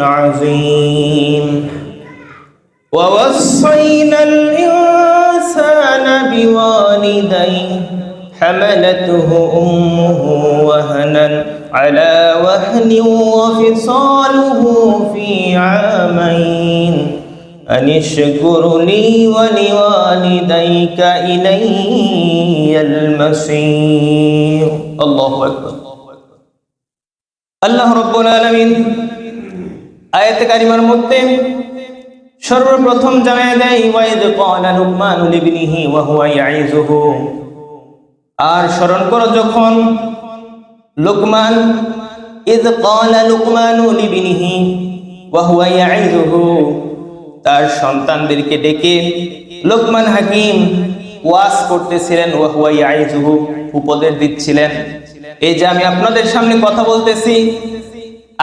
عظيم. ووصينا الإنسان بوالديه حملته أمه وهنا على وهن وفصاله في عامين. أن اشكر لي ولوالديك إلي المصير. الله أكبر. الله رب العالمين. আয়াতে কারিমার মধ্যে সর্বপ্রথম জানায় দেয় ওয়াইদ ক্বালা লুকমান লিবনিহি ওয়া হুয়া ইয়াইযুহু আর স্মরণ করো যখন লুকমান ইদ ক্বালা লুকমান লিবনিহি ওয়া হুয়া ইয়াইযুহু তার সন্তানদেরকে ডেকে লোকমান হাকিম ওয়াজ করতেছিলেন, ওয়া হুয়া ইয়াইযুহু উপদেশ দিচ্ছিলেন। এই যে আমি আপনাদের সামনে কথা বলতেছি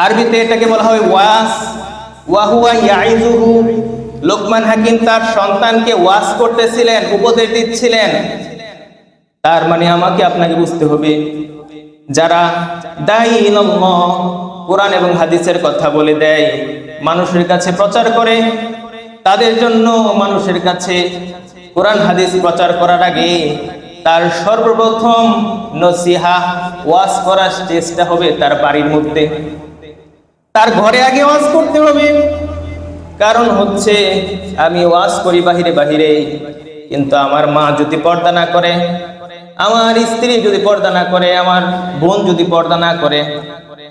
আরবিতে এটাকে বলা হয় ওয়াস। ওয়াহুয়া ইয়াইজুহু লোকমান হাকিম তার সন্তানকে ওয়াস করতেছিলেন, উপদেশ দিচ্ছিলেন। তার মানে আমাকে আপনাকে বুঝতে হবে, যারা দায়ী কোরআন এবং হাদিসের কথা বলে দেয়, মানুষের কাছে প্রচার করে, তাদের জন্য মানুষের কাছে কোরআন, হাদিস প্রচার করার আগে তার সর্বপ্রথম নসিহা ওয়াজ করার চেষ্টা হবে তার বাড়ির মধ্যে। তার ঘরে আগে ওয়াজ করতে হবে। কারণ হচ্ছে আমি ওয়াজ করি বাহিরে বাহিরে, কিন্তু আমার মা যদি পর্দা না করে, আমার স্ত্রী যদি পর্দা না করে, আমার বোন যদি পর্দা না করে,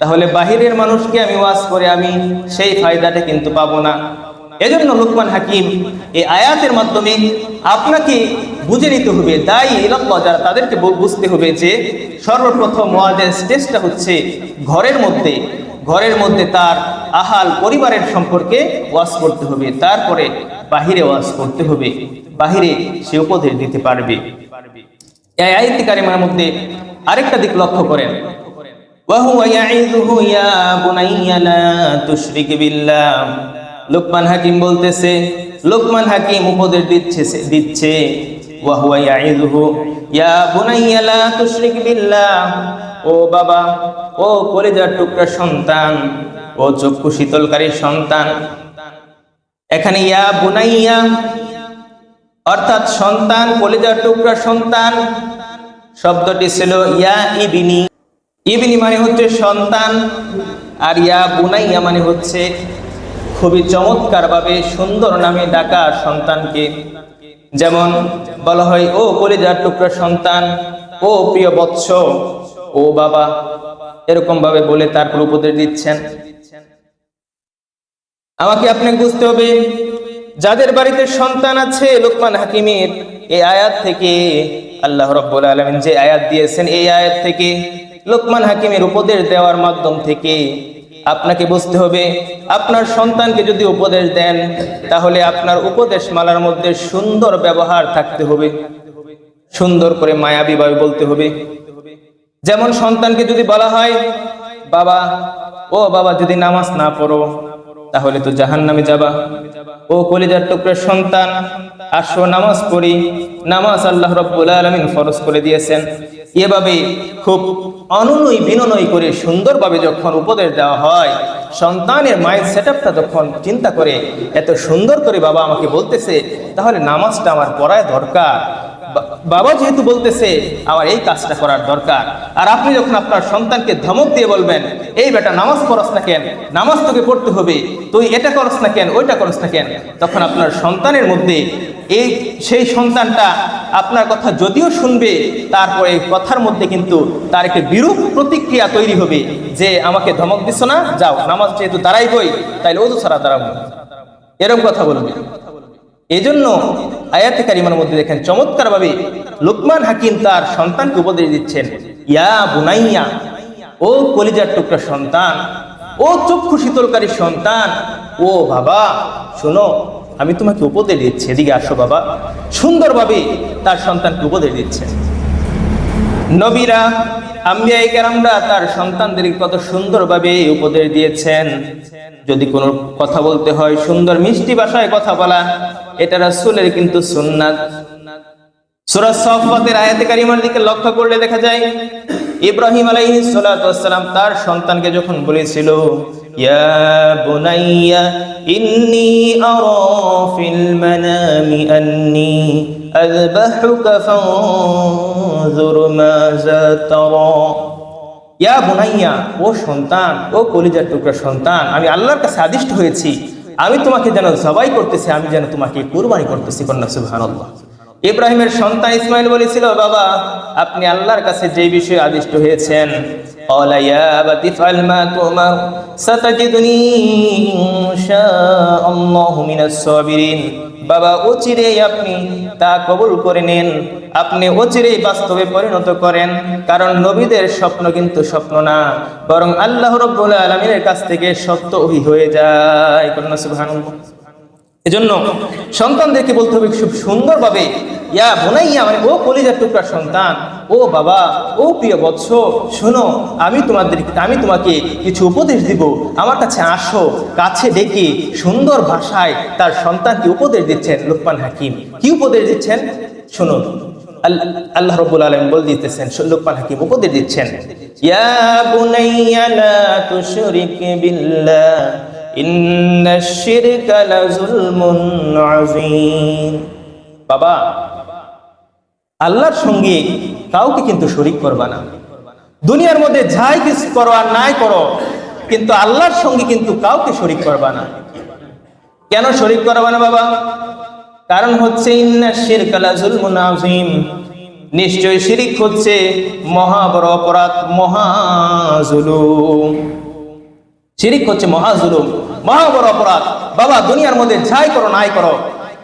তাহলে বাহিরের মানুষকে আমি ওয়াজ করে আমি সেই ফায়দাটা কিন্তু পাবো না। এজন্য লুকমান হাকিম এই আয়াতের মাধ্যমে আপনাকে বুঝে নিতে হবে, দায়ী ইলাল্লাহ, যারা তাদেরকে বুঝতে হবে যে সর্বপ্রথম ওয়াজের স্টেজটা হচ্ছে ঘরের মধ্যে। ঘরের মধ্যে তার আহাল পরিবারের সম্পর্কে ওয়াজ করতে হবে, তারপরে বাহিরে ওয়াজ করতে হবে, বাহিরে সে উপদেশ দিতে পারবে। এই আয়াতি কারিমার মধ্যে আরেকটা দিক লক্ষ্য করেন। লোকমান হাকিম বলতেছে, লোকমান হাকিম উপদেশ দিচ্ছে দিচ্ছে। ওয়াহুয়া ইয়া বুনাইয়া লা বিল্লা ও বাবা, ও কলিজার টুকরা সন্তান, ও চক্ষু শীতলকারী সন্তান। এখানে ইয়া বুনাইয়া, অর্থাৎ সন্তান, কলিজার টুকরা সন্তান, শব্দটি ছিল ইয়া ইবিনি। ইবিনি মানে হচ্ছে সন্তান, আর ইয়া বুনাইয়া মানে হচ্ছে খুবই চমৎকারভাবে সুন্দর নামে ডাকা সন্তানকে। যেমন বলা হয়, ও কলিজার টুকরা সন্তান, ও প্রিয় বৎস। ও বাবা এরকম ভাবে বলে তারপর উপদেশ দিচ্ছেন। আমাকে আপনি বুঝতে হবে, যাদের বাড়িতে সন্তান আছে, লোকমান হাকিমের, এই আয়াত থেকে, আল্লাহ রব্বুল আলমিন যে আয়াত দিয়েছেন, এই আয়াত থেকে লোকমান হাকিমের উপদেশ দেওয়ার মাধ্যম থেকে আপনাকে বুঝতে হবে, আপনার সন্তানকে যদি উপদেশ দেন, তাহলে আপনার উপদেশ মালার মধ্যে সুন্দর ব্যবহার থাকতে হবে। সুন্দর করে মায়াবীভাবে বলতে হবে। যেমন সন্তানকে যদি বলা হয়, বাবা, ও বাবা, যদি নামাজ না পড়ো, তাহলে তো জাহান নামে যাবা। ও কলিজার টুকরের সন্তান, আসো নামাজ পড়ি। নামাজ আল্লাহ রব্বুল আলমিন ফরজ করে দিয়েছেন। এভাবে খুব অনুনয় বিনয় করে সুন্দরভাবে যখন উপদেশ দেওয়া হয়, সন্তানের মায়ের সেট আপটা যখন চিন্তা করে, এত সুন্দর করে বাবা আমাকে বলতেছে, তাহলে নামাজটা আমার পড়ায় দরকার। বাবা যেহেতু বলতেছে, আমার এই কাজটা করার দরকার। আর আপনি যখন আপনার সন্তানকে ধমক দিয়ে বলবেন, এই বেটা, নামাজ পড়স না কেন? নামাজ তোকে পড়তে হবে। তুই এটা করস না কেন? ওইটা করস না কেন? তখন আপনার সন্তানের মধ্যে এই সেই সন্তানটা আপনার কথা যদিও শুনবে, তারপরে কথার মধ্যে কিন্তু তার একটি বিরূপ প্রতিক্রিয়া তৈরি হবে যে, আমাকে ধমক দিচ্ছ না, যাও, নামাজ যেহেতু দাঁড়াইবই, তাইলে ওদু ছাড়া দাঁড়াবো। এরকম কথা বলবে। এই জন্য আয়াতে কারিমার মধ্যে দেখেন চমৎকার ভাবে লুকমান হাকিম তার সন্তানকে উপদেশ দিচ্ছেন, ইয়া বুনাইয়া, ও কলিজার টুকরা সন্তান, ও চক্ষু শীতলকারী সন্তান, ও বাবা, শোনো, আমি তোমাকে উপদেশ দিচ্ছি, এদিকে আসো বাবা। সুন্দরভাবে তার সন্তানকে উপদেশ দিচ্ছে। নবীরা আম্বিয়া কেরামরা তার সন্তানদের কত সুন্দরভাবে উপদেশ দিয়েছেন। যদি কোনো কথা বলতে হয়, সুন্দর মিষ্টি ভাষায় কথা বলা এটা রাসূলের কিন্তু সুন্নাত। সূরা সফাতের আয়াতে কারিমার দিকে লক্ষ্য করলে দেখা যায়, ইব্রাহিম আলাইহিস সালাতু তার সন্তানকে যখন বলেছিল, ইয়া বুনাইয়া, ইন্নী আরা ফিল ইয়া বুনাইয়া, ও সন্তান, ও কলিজার টুকরা সন্তান, আমি আল্লাহর কাছে আদিষ্ট হয়েছি। আমি তোমাকে যেন সবাই করতেছি, আমি যেন তোমাকে কোরবানি করতেছি, কন্যা সুবহান ইব্রাহিমের সন্তান ইসমাইল বলেছিল, বাবা, আপনি আল্লাহর কাছে যে বিষয়ে আদিষ্ট হয়েছেন অলাইয়া বাতিফাল মা তোমার, সাতাজিদুনি ইনশা বাবা অচিরেই আপনি তা কবুল করে নিন। আপনি অচিরেই বাস্তবে পরিণত করেন। কারণ নবীদের স্বপ্ন কিন্তু স্বপ্ন না, বরং আল্লাহ রব্বুল আলমিনের কাছ থেকে সত্য হয়ে যায়। কন্যা এজন্য সন্তানদেরকে বলতে হবে খুব সুন্দরভাবে, ইয়া বোনাইয়া মানে ও কলিজার টুকরা সন্তান, ও বাবা, ও প্রিয় বৎস, শোনো, আমি তোমাদের, আমি তোমাকে কিছু উপদেশ দিব। আমার কাছে আসো, কাছে ডেকে সুন্দর ভাষায় তার সন্তানকে উপদেশ দিচ্ছেন লোকমান হাকিম। কি উপদেশ দিচ্ছেন? আল- আল্লাহ রব্বুল আলম বল দিতেছেন লোকমান হাকিম উপদেশ দিচ্ছেন, ইয়া বুনাইয়া, লা তুশরিক বিল্লাহ। বাবা, আল্লাহর সঙ্গে কাউকে কিন্তু শরিক করবা না। দুনিয়ার মধ্যে যাই কিছু করো আর নাই করো, কিন্তু আল্লাহর সঙ্গে কিন্তু কাউকে শরিক করবা না। কেন শরিক করবা না বাবা? কারণ হচ্ছে নিশ্চয় শিরিক হচ্ছে মহা বড় অপরাধ, মহা জুলুম। শিরিক হচ্ছে মহাজুলুম, মহা বড় অপরাধ। বাবা, দুনিয়ার মধ্যে যাই করো, নাই করো,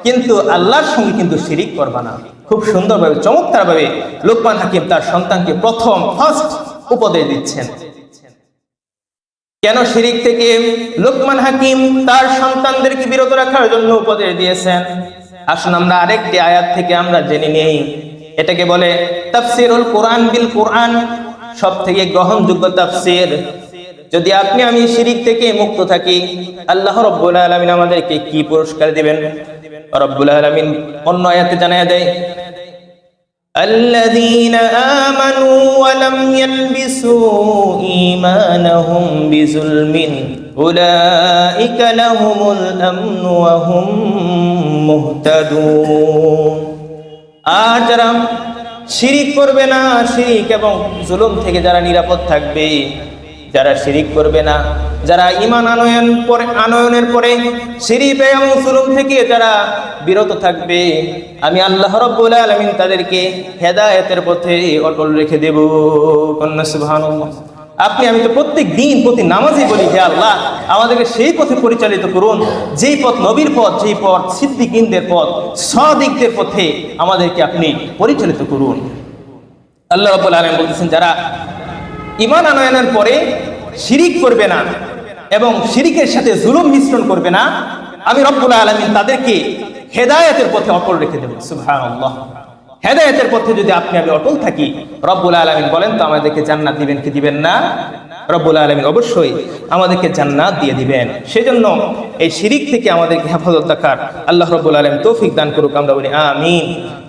কিন্তু আল্লাহর সঙ্গে কিন্তু শিরিক করবা না। খুব সুন্দরভাবে, চমৎকারভাবে লোকমান হাকিম তার সন্তানকে প্রথম ফার্স্ট উপদেশ দিচ্ছেন। কেন শিরিক থেকে লোকমান হাকিম তার সন্তানদেরকে বিরত রাখার জন্য উপদেশ দিয়েছেন? আসুন আমরা আরেকটি আয়াত থেকে আমরা জেনে নেই। এটাকে বলে, তাফসিরুল কোরআন বিল কোরআন সব থেকে গ্রহণযোগ্য তাফসির। যদি আপনি আমি শিরিক থেকে মুক্ত থাকি আল্লাহ রব্বুল আলামিন আমাদেরকে কি পুরস্কার দিবেন রব্বুল আলামিন অন্য আয়াতে জানায় দেয় الذين آمنوا ولم يلبسوا إيمانهم بظلم أولئك لهم الأمن وهم مهتدون আর যারা শিরিক করবে না শিরিক এবং জুলুম থেকে যারা নিরাপদ থাকবে যারা শিরিক করবে না, যারা ইমান আনয়ন পরে আনয়নের পরে শিরিক এবং জুলুম থেকে যারা বিরত থাকবে, আমি আল্লাহ রব্বুল আলামিন তাদেরকে হেদায়েতের পথে অটল রেখে দেব। কন্যা আপনি, আমি তো প্রত্যেক দিন, প্রতি নামাজে বলি, হে আল্লাহ, আমাদেরকে সেই পথে পরিচালিত করুন, যেই পথ নবীর পথ, যেই পথ সিদ্দিকিনদের পথ, সদিকদের পথে আমাদেরকে আপনি পরিচালিত করুন। আল্লাহ রাব্বুল আলামিন বলতেছেন, যারা ইমান আনয়নের পরে শিরিক করবে না এবং শিরিকের সাথে জুলুম মিশ্রণ করবে না, আমি রব্বুল আলামিন তাদেরকে হেদায়তের পথে অটল রেখে দেব। সুবহানাল্লাহ। হেদায়তের পথে যদি আপনি, আমি অটল থাকি, রব্বুল আলামিন বলেন তো, আমাদেরকে জান্নাত দিবেন কি দিবেন না? রব্বুল আলামিন অবশ্যই আমাদেরকে জান্নাত দিয়ে দিবেন। সেজন্য এই শিরিক থেকে আমাদেরকে হেফাজত রাখার আল্লাহ রব্বুল আলামিন তৌফিক দান করুক, আমরা বলি আমিন।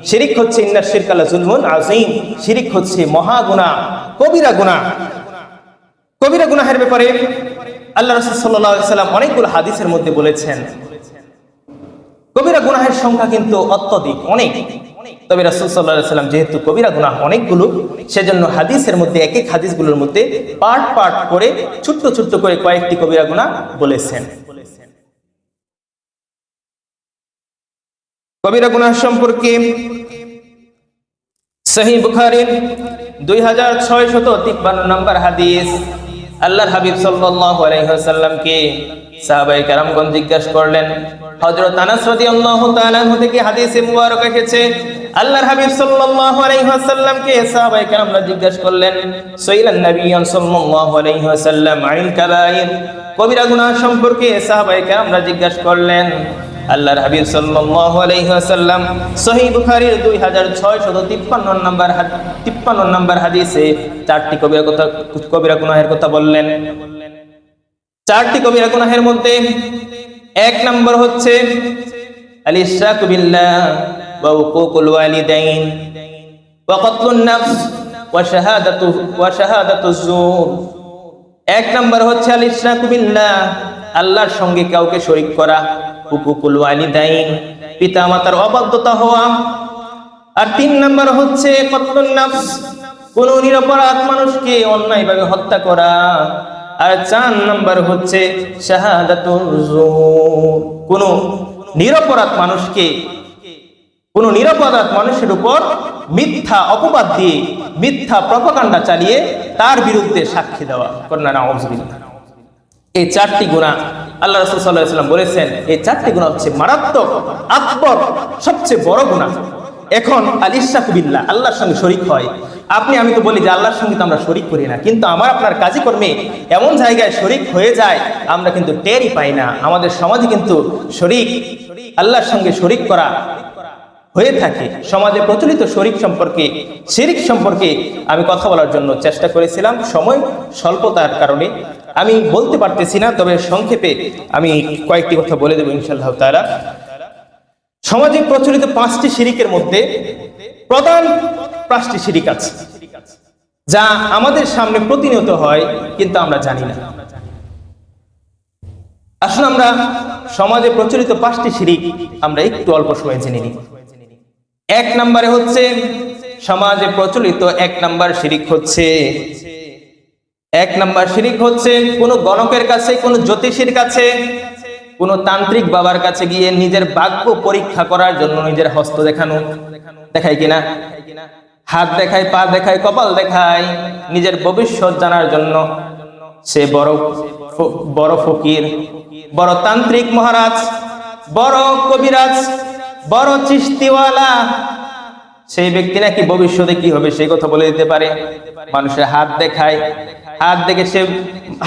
শিরিক হচ্ছে ইন্না শিরকালা জুলমুন আযীম। শিরিক হচ্ছে মহা গুনাহ, কবিরা গুনাহ। কবিরা গুনাহের ব্যাপারে আল্লাহ রাসূল সাল্লাম অনেকগুলো হাদিসের মধ্যে বলেছেন। কবিরা গুনাহের সংখ্যা কিন্তু অত্যধিক, অনেক। তবে রাসূল সাল্লাম যেহেতু কবিরা গুনাহ অনেকগুলো, সেজন্য হাদিসের মধ্যে এক এক হাদিসগুলোর মধ্যে পার্ট পার্ট করে, ছোট্ট ছোট্ট করে কয়েকটি কবিরা গুনাহ বলেছেন। কবিরা গুনাহ সম্পর্কে সহি বুখারীর দুই হাজার ছয়শত তিপ্পান্ন নম্বর হাদিস। আল্লাহর হাবিব সাল্লাল্লাহু আলাইহি ওয়াসাল্লামকে সাহাবাই কারামগণ জিজ্ঞাসা করলেন, হযরত আনাস রাদিয়াল্লাহু তাআলা থেকে হাদিসে মুবারক এসেছে। আল্লাহর হাবিব সাল্লাল্লাহু আলাইহি ওয়াসাল্লামকে সাহাবাই কারামরা জিজ্ঞাসা করলেন সাইলান নবী সাল্লাল্লাহু আলাইহি ওয়াসাল্লাম আনিল কাবাইর? কবিরা গুনাহ সম্পর্কে সাহাবাই কারামরা জিজ্ঞাসা করলেন আল্লাহর হাবিব সাল্লাল্লাহু আলাইহি ওয়াসাল্লাম সহিহ বুখারীর 2653 নম্বর 53 নম্বর হাদিসে চারটি কবিরা কথা কবিরা গুনাহের কথা বললেন। চারটি কবিরা গুনাহের মধ্যে এক নম্বর হচ্ছে আল ইশরাকু বিল্লাহ ওয়া উকুকুল ওয়ালিদাইন ওয়া কতলুন নাফস ওয়া শাহাদাতু ওয়া শাহাদাতু যুর। এক নম্বর হচ্ছে আল ইশরাকু বিল্লাহ, আল্লাহর সঙ্গে কাউকে শরীক করা। হুকুকুল ওয়ালিদাইন পিতা মাতার অবাধ্যতা হওয়া। আর তিন নম্বর হচ্ছে কতলুন নাফস, কোন নিরপরাধ মানুষকে অন্যায়ভাবে হত্যা করা। আর চার নম্বর হচ্ছে কোন নিরপরাধ মানুষকে, কোন নিরপরাধ মানুষের উপর মিথ্যা অপবাদ দিয়ে, মিথ্যা প্রপাকাণ্ডা চালিয়ে তার বিরুদ্ধে সাক্ষী দেওয়া। কন্যা, নাউজুবিল্লাহ। এই চারটি গুণা আল্লাহ রসুল সাল্লাহ সাল্লাম বলেছেন, এই চারটি গুণা হচ্ছে মারাত্মক, আকবর সবচেয়ে বড় গুণা। এখন আলিশাকুবিল্লা আল্লাহর সঙ্গে শরিক হয়। আপনি, আমি তো বলি যে আল্লাহর সঙ্গে তো আমরা শরিক করি না, কিন্তু আমার আপনার কাজে কর্মে এমন জায়গায় শরিক হয়ে যায়, আমরা কিন্তু টেরই পাই না। আমাদের সমাজে কিন্তু শরিক, আল্লাহর সঙ্গে শরিক করা হয়ে থাকে। সমাজে প্রচলিত শরিক সম্পর্কে, শিরিক সম্পর্কে আমি কথা বলার জন্য চেষ্টা করেছিলাম। সময় স্বল্পতার কারণে আমি বলতে পারতেছি না, তবে সংক্ষেপে আমি কয়েকটি কথা বলে দেবো ইনশাল্লাহ তারা সমাজে প্রচলিত পাঁচটি শিরিকের মধ্যে প্রধান পাঁচটি শিরিক আছে, যা আমাদের সামনে প্রতিনিয়ত হয়, কিন্তু আমরা জানি না। আসুন আমরা সমাজে প্রচলিত পাঁচটি শিরিক আমরা একটু অল্প সময় জেনে নিই। এক নম্বরে হচ্ছে, সমাজে প্রচলিত এক নাম্বার শিরিক হচ্ছে এক নম্বর শিরিক হচ্ছে কোন গণকের কাছে, কোন জ্যোতিষীর কাছে, কোন তান্ত্রিক বাবার কাছে গিয়ে নিজের ভাগ্য পরীক্ষা করার জন্য নিজের হস্ত দেখানো। দেখায় কিনা? হাত দেখায়, পা দেখায়, কপাল দেখায়, নিজের ভবিষ্যৎ জানার জন্য সে বড় বড় ফকির, বড় তান্ত্রিক মহারাজ, বড় কবিরাজ, বড় চিস্তিওয়ালা সেই ব্যক্তি নাকি ভবিষ্যতে কি হবে সেই কথা বলে দিতে পারে। মানুষের হাত দেখায়। হাত দেখে সে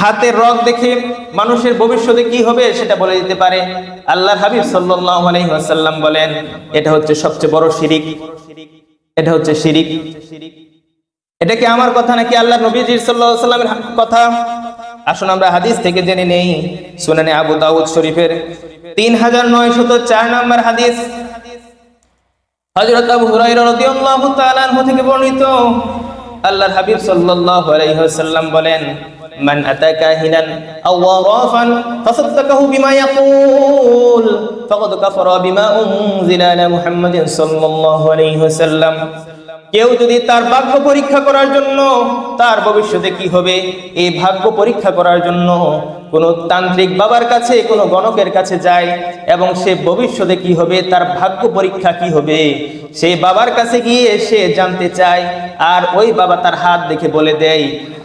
হাতের রগ দেখে মানুষের ভবিষ্যতে কি হবে সেটা বলে দিতে পারে। আল্লাহর হাবিব আলাইহি বলেন, এটা হচ্ছে সবচেয়ে বড় শিরিক। এটা হচ্ছে শিরিক। এটা কি আমার কথা নাকি আল্লাহ নবীজি আলাইহি সাল্লামের কথা? আসুন আমরা হাদিস থেকে জেনে নেই। সুনানে আবু দাউদ শরীফের তিন হাজার নয়শত চার নম্বর হাদিস। হযরত আবু হুরায়রা রাদিয়াল্লাহু তাআলা থেকে বর্ণিত। আল্লাহর হাবিব সাল্লাল্লাহু আলাইহি ওয়াসাল্লাম বলেন, মান আতা কাহিনান আও ওয়ারাফান ফাসাদ্দাকাহু বিমা ইয়াকুল, ফাকাদ কাফারা বিমা উনজিলা আলা মুহাম্মাদিন সাল্লাল্লাহু আলাইহি ওয়াসাল্লাম। কেউ যদি তার ভাগ্য পরীক্ষা করার জন্য, তার ভবিষ্যতে কি হবে? এই ভাগ্য পরীক্ষা করার জন্য কোন তান্ত্রিক বাবার কাছে, কোন গণকের কাছে যায় এবং সে ভবিষ্যতে কি হবে, তার ভাগ্য পরীক্ষা কি হবে সেই বাবার কাছে গিয়ে সে জানতে চায় আর ওই বাবা তার হাত দেখে বলে দেয়।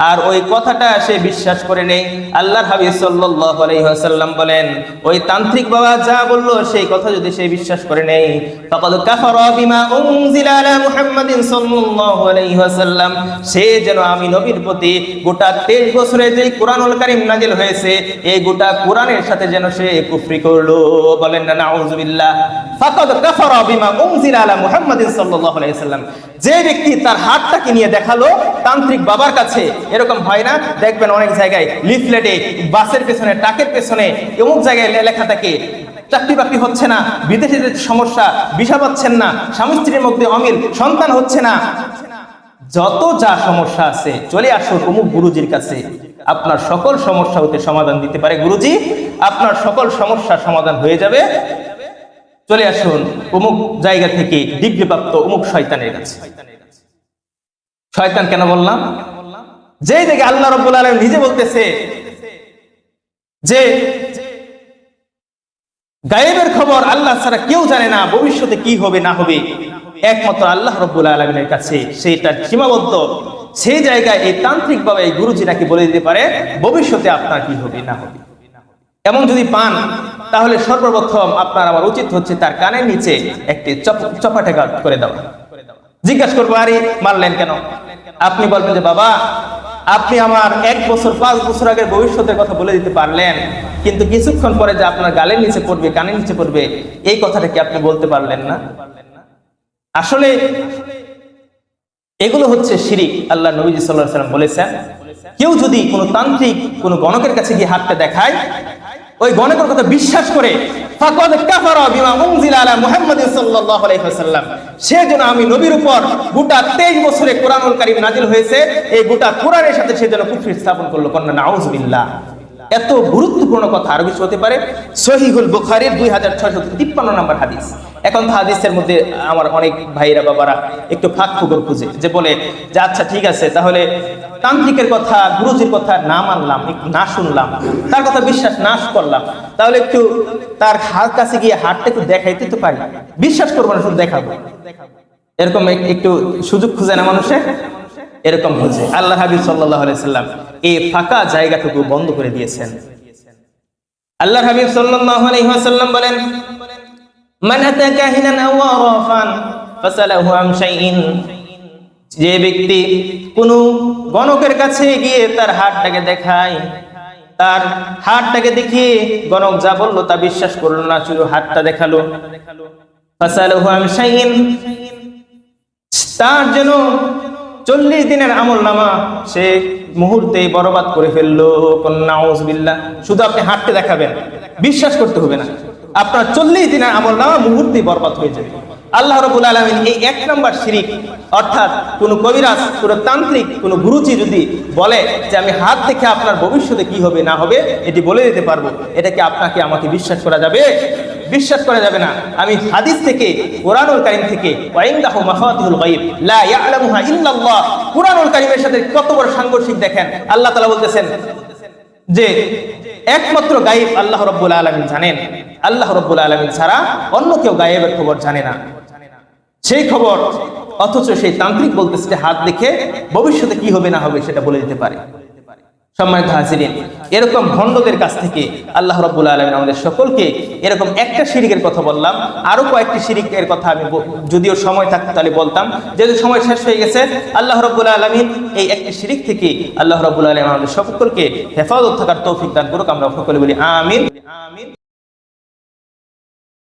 আর ওই কথাটা সে বিশ্বাস করে নেই আল্লাহর হাবিব সাল্লাল্লাহু বলেন, ওই তান্ত্রিক বাবা যা বলল, সেই কথা যদি সে বিশ্বাস করে নেই সে যেন আমি নবীর প্রতি গোটা 23 বছরে যে কোরআনুল কারীম নাজিল হয়েছে এই গোটা কোরআনের সাথে যেন সে কুফরি করল। বলেন, না, নাউজুবিল্লাহ। ফাকাদ কাফারা বিমা উনজিলা আলা মুহাম্মাদিন সাল্লাল্লাহু আলাইহি ওয়াসাল্লাম। যে ব্যক্তি তার হাতটাকে নিয়ে দেখাল তান্ত্রিক বাবার কাছে, এরকম হয় না? দেখবেন অনেক জায়গায় লিফলেটে, বাসের পেছনে, ট্রাকের পেছনে, অমুক জায়গায় লেখা থাকে চাকরি বাকরি হচ্ছে না, বিদেশে সমস্যা বিষা পাচ্ছেন না, স্বামী স্ত্রীর মধ্যে অমিল, সন্তান হচ্ছে না। যত যা সমস্যা আছে, চলে আসুন অমুক গুরুজির কাছে। আপনার সকল সমস্যা হতে সমাধান দিতে পারে, গুরুজি। আপনার সকল সমস্যা সমাধান হয়ে যাবে। চলে আসুন, অমুক জায়গা থেকে ডিগ্রি প্রাপ্ত অমুক শয়তানের কাছে। শয়তান কেন বললাম? যে দেখে আল্লাহ রব্বুল আলম নিজে বলতেছে যে গায়েবের খবর আল্লাহ ছাড়া কেউ জানে না, ভবিষ্যতে কি হবে, না হবে। একমাত্র আল্লাহ রব্বুল আলমিনের কাছে সেইটা সীমাবদ্ধ। সেই জায়গায় এই তান্ত্রিক বাবা এই গুরুজি নাকি বলে দিতে পারে, ভবিষ্যতে আপনার কি হবে না হবে? এমন যদি পান, তাহলে সর্বপ্রথম আপনার আমার উচিত হচ্ছে তার কানের নিচে একটি চপ- চপাটেকা করে দেওয়া। জিজ্ঞাসা করব, আরে, মারলেন কেন? আপনি বলবেন যে, বাবা, আপনি আমার এক বছর, পাঁচ বছর আগের ভবিষ্যতের কথা বলে দিতে পারলেন। কিন্তু কিছুক্ষণ পরে যে আপনার গালের নিচে পড়বে, কানের নিচে পড়বে, এই কথাটা কি আপনি বলতে পারলেন না? আসলে এগুলো হচ্ছে শিরিক, আল্লাহ নবীজি সাল্লাহ সাল্লাম বলেছেন। কেউ যদি কোনো তান্ত্রিক কোনো গণকের কাছে গিয়ে হাতটা দেখায়, ওই গণকের কথা বিশ্বাস করে আমি উপর গোটা 23 বছরে হয়েছে, এই গোটা কোরআনের সাথে সেজন্য কুফরি স্থাপন করল। এত গুরুত্বপূর্ণ কথা আরও কিছু হতে পারে। সহিহুল বুখারীর 2653 নম্বর হাদিস। এখন তো হাদিসের মধ্যে আমার অনেক ভাইরা বাবারা একটু ফাঁক ফুকর খুঁজে, যে বলে যে আচ্ছা ঠিক আছে, তাহলে তান্ত্রিকের কথা, গুরুজির কথা না মানলাম, একটু না শুনলাম, তার কথা বিশ্বাস না করলাম, তাহলে একটু তার হাত কাছে গিয়ে হাতটা একটু দেখাইতে তো পারি। বিশ্বাস করব না, শুধু দেখাবো। এরকম একটু সুযোগ খুঁজে না মানুষে? এরকম খুঁজে। আল্লাহ হাবিব সাল্লাহ সাল্লাম এই ফাঁকা জায়গাটুকু বন্ধ করে দিয়েছেন। আল্লাহ হাবিব সাল্লাল্লাহু আলাইহি ওয়াসাল্লাম বলেন মান আতা কাহিনান আও আরাফান ফাসালাহু আম শাইইন। যে ব্যক্তি কোন গণকের কাছে গিয়ে তার হাতটাকে দেখায়, তার হাতটাকে দেখিয়ে গণক যা বলল তা বিশ্বাস করল না, শুধু হাতটা দেখাল। ফাসালাহু আম শাইইন। তার যেন চল্লিশ দিনের আমল নামা সে মুহূর্তে বরবাদ করে ফেলল। নাউজবিল্লাহ শুধু আপনি হাঁটতে দেখাবেন, বিশ্বাস করতে হবে না। আপনার চল্লিশ দিনের আমল নামা মুহূর্তে বরবাদ হয়ে যাবে। আল্লাহ রবুল আলমিন এই এক নম্বর শিরিক, অর্থাৎ কোনো কবিরাজ, কোনো তান্ত্রিক, কোনো গুরুজি যদি বলে যে আমি হাত দেখে আপনার ভবিষ্যতে কি হবে, না হবে, এটি বলে দিতে পারব। এটা কি আপনাকে আমাকে বিশ্বাস করা যাবে? বিশ্বাস করা যাবে না। আমি হাদিস থেকে, কোরআনুল কারীম থেকে লা কোরআনুল কারীমের সাথে কত বড় সাংঘর্ষিক দেখেন। আল্লাহ তাআলা বলতেছেন যে একমাত্র গায়েব আল্লাহ রব্বুল আলমিন জানেন। আল্লাহ রব্বুল আলমিন ছাড়া অন্য কেউ গায়েবের খবর জানে না। সেই খবর, অথচ সেই তান্ত্রিক বলতেছে হাত দেখে ভবিষ্যতে কি হবে না হবে সেটা বলে দিতে পারে। সম্মানিত হাজিরিন, এরকম ভণ্ডদের কাছ থেকে আল্লাহ রব্বুল আলমিন আমাদের সকলকে এরকম একটা সিরিকের কথা বললাম। আরও কয়েকটি সিরিকের কথা আমি যদিও সময় থাকতো তাহলে বলতাম। যেহেতু সময় শেষ হয়ে গেছে, আল্লাহ রব্বুল আলমিন এই একটি সিরিক থেকে আল্লাহ রব্বুল আলম আমাদের সকলকে হেফাজত থাকার তৌফিক দান করুক। আমরা সকলে বলি আমিন আমিন।